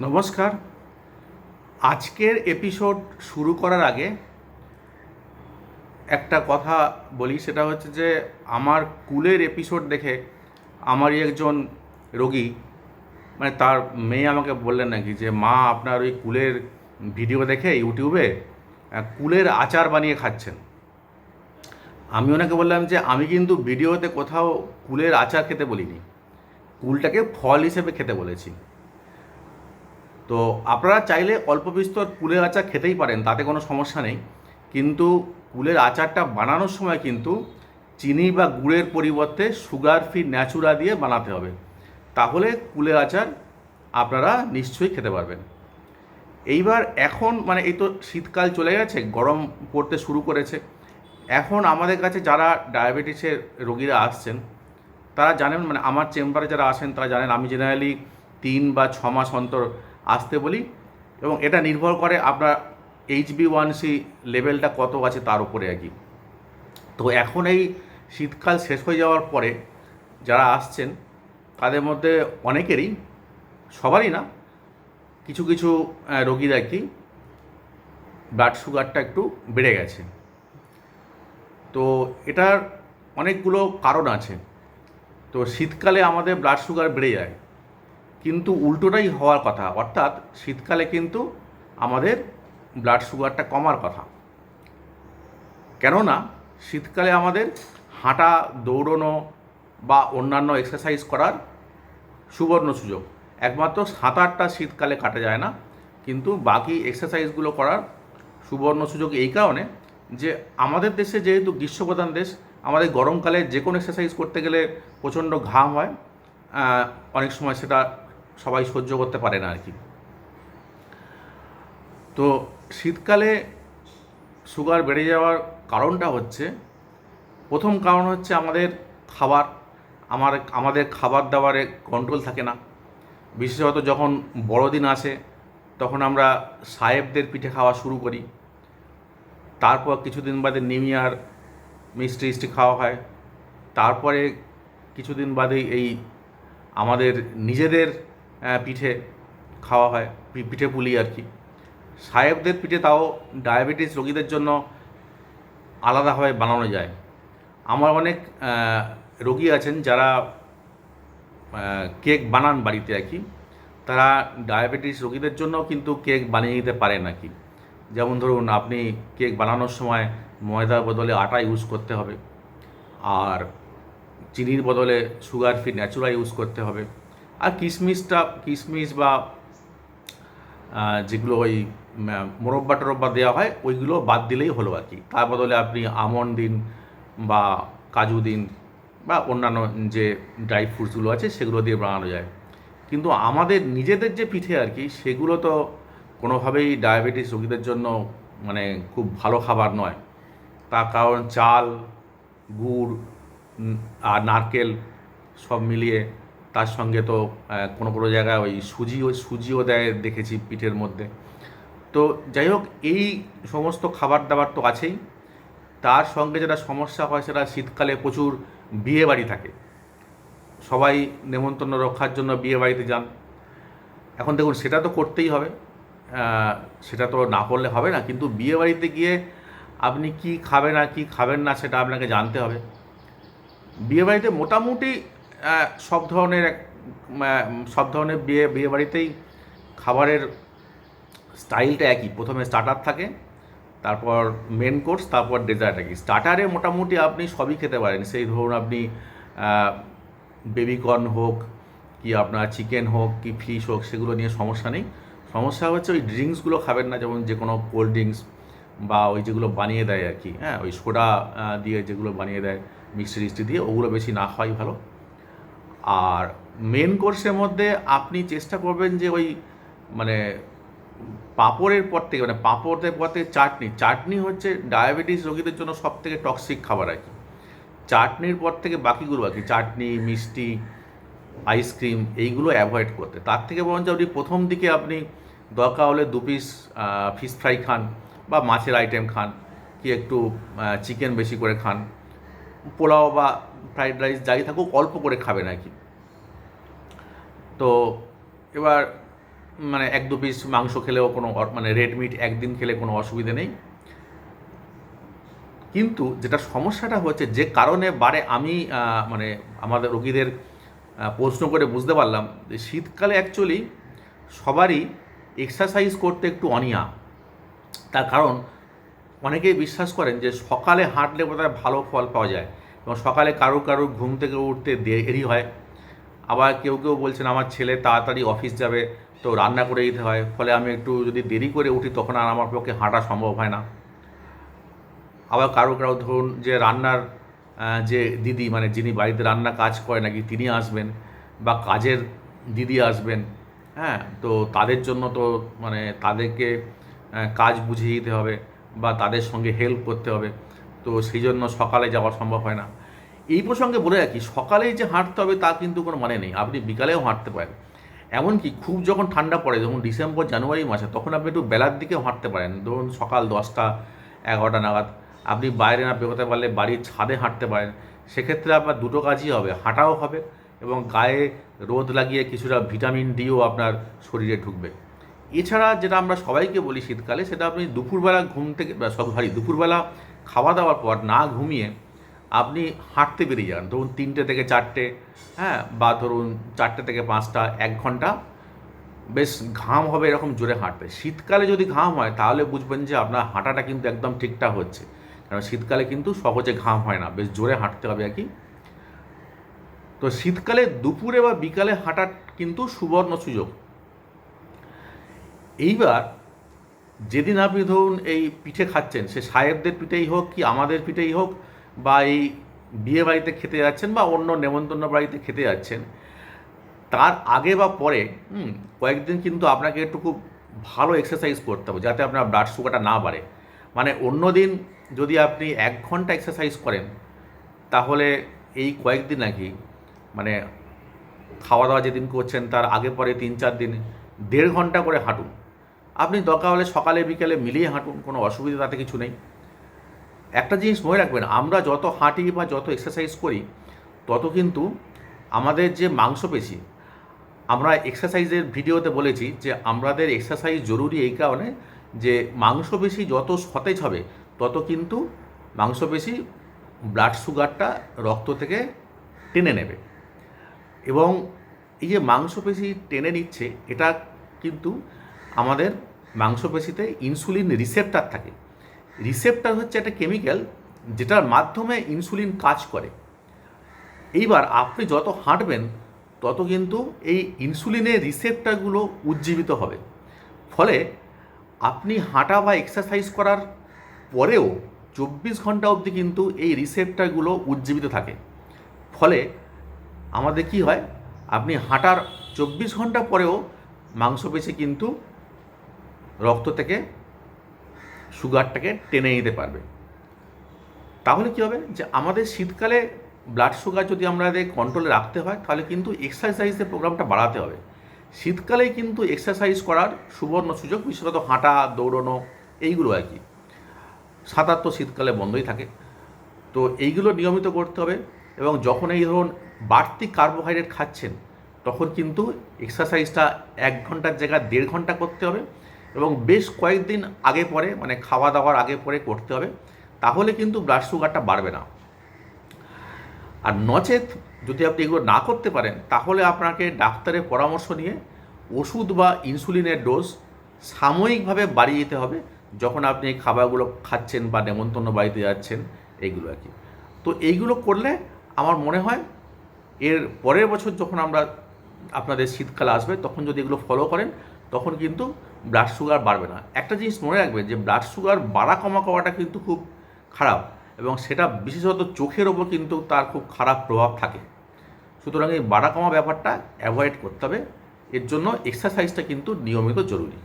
নমস্কার। আজকের এপিসোড শুরু করার আগে একটা কথা বলি, সেটা হচ্ছে যে আমার কুলের এপিসোড দেখে আমারই একজন রোগী মানে তার মেয়ে আমাকে বললেন নাকি যে, মা, আপনার ওই কুলের ভিডিও দেখে ইউটিউবে কুলের আচার বানিয়ে খাচ্ছেন। আমি ওনাকে বললাম যে, আমি কিন্তু ভিডিওতে কোথাও কুলের আচার খেতে বলিনি। কুলটাকে ফল হিসেবে খেতে বলেছি। তো আপনারা চাইলে অল্প বিস্তর কুলের আচার খেতেই পারেন, তাতে কোনো সমস্যা নেই। কিন্তু কুলের আচারটা বানানোর সময় কিন্তু চিনি বা গুড়ের পরিবর্তে সুগার ফ্রি ন্যাচুরা দিয়ে বানাতে হবে। তাহলে কুলের আচার আপনারা নিশ্চয়ই খেতে পারবেন। এইবার এখন মানে এই তো শীতকাল চলে গেছে, গরম পড়তে শুরু করেছে। এখন আমাদের কাছে যারা ডায়াবেটিসের রোগীরা আসছেন, তারা জানেন মানে আমার চেম্বারে যারা আসেন, তারা জানেন আমি জেনারেলি তিন বা ছ মাস অন্তর আসতে বলি এবং এটা নির্ভর করে আপনার এইচ বি ওয়ান সি লেভেলটা কত আছে তার উপরে আর কি। তো এখন এই শীতকাল শেষ হয়ে যাওয়ার পরে যারা আসছেন, তাদের মধ্যে অনেকেরই, সবারই না, কিছু কিছু রোগীর কি ব্লাড সুগারটা একটু বেড়ে গেছে। তো এটার অনেকগুলো কারণ আছে। তো শীতকালে আমাদের ব্লাড সুগার বেড়ে যায়। কিন্তু উল্টোটাই হওয়ার কথা। অর্থাৎ শীতকালে কিন্তু আমাদের ব্লাড সুগারটা কমার কথা। কেননা শীতকালে আমাদের হাঁটা, দৌড়নো বা অন্যান্য এক্সারসাইজ করার সুবর্ণ সুযোগ। একমাত্র সাঁতারটা শীতকালে কাটা যায় না, কিন্তু বাকি এক্সারসাইজগুলো করার সুবর্ণ সুযোগ এই কারণে যে আমাদের দেশে যেহেতু গ্রীষ্মপ্রধান দেশ, আমাদের গরমকালে যে কোনো এক্সারসাইজ করতে গেলে প্রচণ্ড ঘাম হয়। অনেক সময় সেটা সবাই সহ্য করতে পারে না আর কি। তো শীতকালে সুগার বেড়ে যাওয়ার কারণটা হচ্ছে, প্রথম কারণ হচ্ছে আমাদের খাবার। আমার, আমাদের খাবার দাবারে কন্ট্রোল থাকে না। বিশেষত যখন বড়দিন আসে, তখন আমরা সাহেবদের পিঠে খাওয়া শুরু করি। তারপর কিছুদিন বাদে নিউ ইয়ার মিষ্টি মিষ্টি খাওয়া হয়। তারপরে কিছুদিন বাদে এই আমাদের নিজেদের পিঠে খাওয়া হয় পিঠে পুলি আর কি। সাহেবদের পিঠে তাও ডায়াবেটিস রোগীদের জন্য আলাদাভাবে বানানো যায়। আমার অনেক রোগী আছেন যারা কেক বানান বাড়িতে আর কি। তারা ডায়াবেটিস রোগীদের জন্য কিন্তু কেক বানিয়ে নিতে পারেন আর কি। যেমন ধরুন, আপনি কেক বানানোর সময় ময়দার বদলে আটা ইউজ করতে হবে। আর চিনির বদলে সুগার ফ্রি ন্যাচুরাল ইউজ করতে হবে। আর কিশমিশটা কিশমিশ বা যেগুলো ওই মোরব্বা টোরব্বা দেওয়া হয়, ওইগুলো বাদ দিলেই হলো আর কি। তার বদলে আপনি আমন্ড দিন বা কাজু দিন বা অন্যান্য যে ড্রাই ফ্রুটসগুলো আছে, সেগুলো দিয়ে বানানো যায়। কিন্তু আমাদের নিজেদের যে পিঠে আর কি, সেগুলো তো কোনোভাবেই ডায়াবেটিস রোগীদের জন্য মানে খুব ভালো খাবার নয়। তার কারণ চাল, গুড় আর নারকেল সব মিলিয়ে তার সঙ্গে তো কোনো কোনো জায়গায় ওই সুজিও সুজিও দেয়, দেখেছি পিঠের মধ্যে। তো যাই হোক, এই সমস্ত খাবার দাবার তো আছেই। তার সঙ্গে যেটা সমস্যা হয় সেটা শীতকালে প্রচুর বিয়ে বাড়ি থাকে। সবাই নেমন্তন্ন রক্ষার জন্য বিয়ে বাড়িতে যান। এখন দেখুন, সেটা তো করতেই হবে। সেটা তো না করলে হবে না, কিন্তু বিয়ে বাড়িতে গিয়ে আপনি কি খাবেন আর কি খাবেন না সেটা আপনাকে জানতে হবে। বিয়ে বাড়িতে মোটামুটি সব ধরনের এক- সব ধরনের বিয়ে বিয়ে বাড়িতেই খাবারের স্টাইলটা একই। প্রথমে স্টার্টার থাকে, তারপর মেন কোর্স তারপর ডেজার্ট কি স্টার্টারে মোটামুটি আপনি সবই খেতে পারেন। সেই ধরুন আপনি বেবিকর্ন হোক, কি আপনার চিকেন হোক, কি ফিশ হোক, সেগুলো নিয়ে সমস্যা নেই। সমস্যা হচ্ছে ওই ড্রিঙ্কসগুলো খাবেন না, যেমন যে কোনো কোল্ড ড্রিঙ্কস বা ওই যেগুলো বানিয়ে দেয় আর কি হ্যাঁ? ওই সোডা দিয়ে যেগুলো বানিয়ে দেয় মিষ্টি টিষ্টি দিয়ে, ওগুলো বেশি না খাওয়াই ভালো। আর মেন কোর্সের মধ্যে আপনি চেষ্টা করবেন যে ওই মানে পাঁপড়ের পর থেকে মানে পাঁপড়ের পর থেকে চাটনি। চাটনি হচ্ছে ডায়াবেটিস রোগীদের জন্য সব থেকে টক্সিক খাবার আর কি। চাটনির পর থেকে বাকিগুলো আর কি, চাটনি, মিষ্টি আইসক্রিম এইগুলো অ্যাভয়েড করতে। তার থেকে বরঞ্চ আপনি প্রথম দিকে আপনি দরকার হলে দু পিস ফিশ ফ্রাই খান বা মাছের আইটেম খান, কি একটু চিকেন বেশি করে খান, পোলাও বা ফ্রাইড রাইস যাই থাকুক, অল্প করে খাবেন আর কি তো এবার মানে এক দু পিস মাংস খেলেও কোনো মানে রেড মিট একদিন খেলে কোনো অসুবিধে নেই। কিন্তু যেটা সমস্যাটা হচ্ছে, যে কারণে বারে আমি মানে আমাদের রোগীদের প্রশ্ন করে বুঝতে পারলাম যে শীতকালে অ্যাকচুয়ালি সবারই এক্সারসাইজ করতে একটু অনিয়া তার কারণ অনেকেই বিশ্বাস করেন যে সকালে হাঁটলে বোধহয় ভালো ফল পাওয়া যায়। এবং সকালে কারও কারও ঘুম থেকে উঠতে দেরি হয়। আবার কেউ কেউ বলছেন, আমার ছেলে তাড়াতাড়ি অফিস যাবে, তো রান্না করে দিতে হয়। ফলে আমি একটু যদি দেরি করে উঠি, তখন আর আমার পক্ষে হাঁটা সম্ভব হয় না। আবার কারও কারও ধরুন যে রান্নার যে দিদি মানে যিনি বাড়িতে রান্না কাজ করে নাকি, তিনি আসবেন বা কাজের দিদি আসবেন হ্যাঁ তো তাদের জন্য তো মানে তাদেরকে কাজ বুঝিয়ে দিতে হবে বা তাদের সঙ্গে হেল্প করতে হবে। তো সেই জন্য সকালে যাওয়া সম্ভব হয় না। এই প্রসঙ্গে বলে রাখি, সকালেই যে হাঁটতে হবে তা কিন্তু কোনো মানে নেই। আপনি বিকালেও হাঁটতে পারেন। এমনকি খুব যখন ঠান্ডা পড়ে, যখন ডিসেম্বর, জানুয়ারি মাসে, তখন আপনি একটু বেলার দিকেও হাঁটতে পারেন। ধরুন সকাল দশটা, এগারোটা নাগাদ। আপনি বাইরে না বেরোতে পারলে বাড়ির ছাদে হাঁটতে পারেন। সেক্ষেত্রে আপনার দুটো কাজই হবে, হাঁটাও হবে এবং গায়ে রোদ লাগিয়ে কিছুটা ভিটামিন ডিও আপনার শরীরে ঢুকবে। এছাড়া যেটা আমরা সবাইকে বলি শীতকালে, সেটা আপনি দুপুরবেলা ঘুম থেকে সরি, দুপুরবেলা খাওয়া দাওয়ার পর না ঘুমিয়ে আপনি হাঁটতে বেরিয়ে যান। ধরুন তিনটে থেকে চারটে হ্যাঁ বা ধরুন চারটে থেকে পাঁচটা, এক ঘণ্টা, বেশ ঘাম হবে এরকম জোরে হাঁটতে। শীতকালে যদি ঘাম হয়, তাহলে বুঝবেন যে আপনার হাঁটাটা কিন্তু একদম ঠিকঠাক হচ্ছে। কারণ শীতকালে কিন্তু সহজে ঘাম হয় না, বেশ জোরে হাঁটতে হবে আর কি। তো শীতকালে দুপুরে বা বিকালে হাঁটার কিন্তু সুবর্ণ সুযোগ। এইবার যেদিন আপনি ধরুন এই পিঠে খাচ্ছেন, সে সাহেবদের পিঠেই হোক কি আমাদের পিঠেই হোক বা এই বিয়ে বাড়িতে খেতে যাচ্ছেন বা অন্য নেমন্তন্ন বাড়িতে খেতে যাচ্ছেন, তার আগে বা পরে কয়েকদিন কিন্তু আপনাকে একটু খুব ভালো এক্সারসাইজ করতে হবে যাতে আপনার ব্লাড সুগারটা না বাড়ে। মানে অন্য দিন যদি আপনি এক ঘণ্টা এক্সারসাইজ করেন, তাহলে এই কয়েকদিন নাকি মানে খাওয়া দাওয়া যেদিন করছেন তার আগে পরে তিন চার দিন, দেড় ঘণ্টা করে হাঁটুন। আপনি দরকার হলে সকালে, বিকেলে মিলিয়ে হাঁটুন, কোনো অসুবিধা তাতে কিছু নেই। একটা জিনিস মনে রাখবেন, আমরা যত হাঁটি বা যত এক্সারসাইজ করি, তত কিন্তু আমাদের যে মাংসপেশি, আমরা এক্সারসাইজের ভিডিওতে বলেছি যে আমাদের এক্সারসাইজ জরুরি এই কারণে যে মাংসপেশি যত সতেজ হবে, তত কিন্তু মাংসপেশি ব্লাড সুগারটা রক্ত থেকে টেনে নেবে। এবং এই যে মাংসপেশি টেনে নিচ্ছে, এটা কিন্তু আমাদের মাংসপেশিতে ইনসুলিন রিসেপ্টার থাকে। রিসেপ্টার হচ্ছে একটা কেমিক্যাল যেটার মাধ্যমে ইনসুলিন কাজ করে। এইবার আপনি যত হাঁটবেন, তত কিন্তু এই ইনসুলিনের রিসেপ্টারগুলো উজ্জীবিত হবে। ফলে আপনি হাঁটা বা এক্সারসাইজ করার পরেও চব্বিশ ঘণ্টা অবধি কিন্তু এই রিসেপ্টারগুলো উজ্জীবিত থাকে। ফলে আমাদের কি হয়, আপনি হাঁটার চব্বিশ ঘণ্টা পরেও মাংসপেশি কিন্তু রক্ত থেকে সুগারটাকে টেনে নিতে পারবে। তাহলে কী হবে? যে আমাদের শীতকালে ব্লাড সুগার যদি আমাদের কন্ট্রোলে রাখতে হয়, তাহলে কিন্তু এক্সারসাইজের প্রোগ্রামটা বাড়াতে হবে। শীতকালেই কিন্তু এক্সারসাইজ করার সুবর্ণ সুযোগ, বিশেষত হাঁটা, দৌড়নো, এইগুলো আর কি। সাঁতার তো শীতকালে বন্ধই থাকে। তো এইগুলো নিয়মিত করতে হবে এবং যখন এই ধরুন বাড়তি কার্বোহাইড্রেট খাচ্ছেন, তখন কিন্তু এক্সারসাইজটা এক ঘণ্টার জায়গায় দেড় ঘণ্টা করতে হবে। এবং বেশ কয়েকদিন আগে পরে মানে খাওয়া দাওয়ার আগে পরে করতে হবে, তাহলে কিন্তু ব্লাড সুগারটা বাড়বে না। আর নচেত যদি আপনি এগুলো না করতে পারেন, তাহলে আপনাকে ডাক্তারের পরামর্শ নিয়ে ওষুধ বা ইনসুলিনের ডোজ সাময়িকভাবে বাড়িয়ে দিতে হবে, যখন আপনি এই খাবারগুলো খাচ্ছেন বা নেমন্তন্ন বাড়িতে যাচ্ছেন এইগুলো আর কি। তো এইগুলো করলে আমার মনে হয় এর পরের বছর যখন আমরা আপনাদের শীতকাল আসবে, তখন যদি এগুলো ফলো করেন তখন কিন্তু ব্লাড সুগার বাড়বে না। একটা জিনিস মনে রাখবেন যে ব্লাড সুগার বাড়া কমা কমাটা কিন্তু খুব খারাপ এবং সেটা বিশেষত চোখের ওপর কিন্তু তার খুব খারাপ প্রভাব থাকে। সুতরাং এই বাড়া কমা ব্যাপারটা অ্যাভয়েড করতে হবে। এর জন্য এক্সারসাইজটা কিন্তু নিয়মিত জরুরি।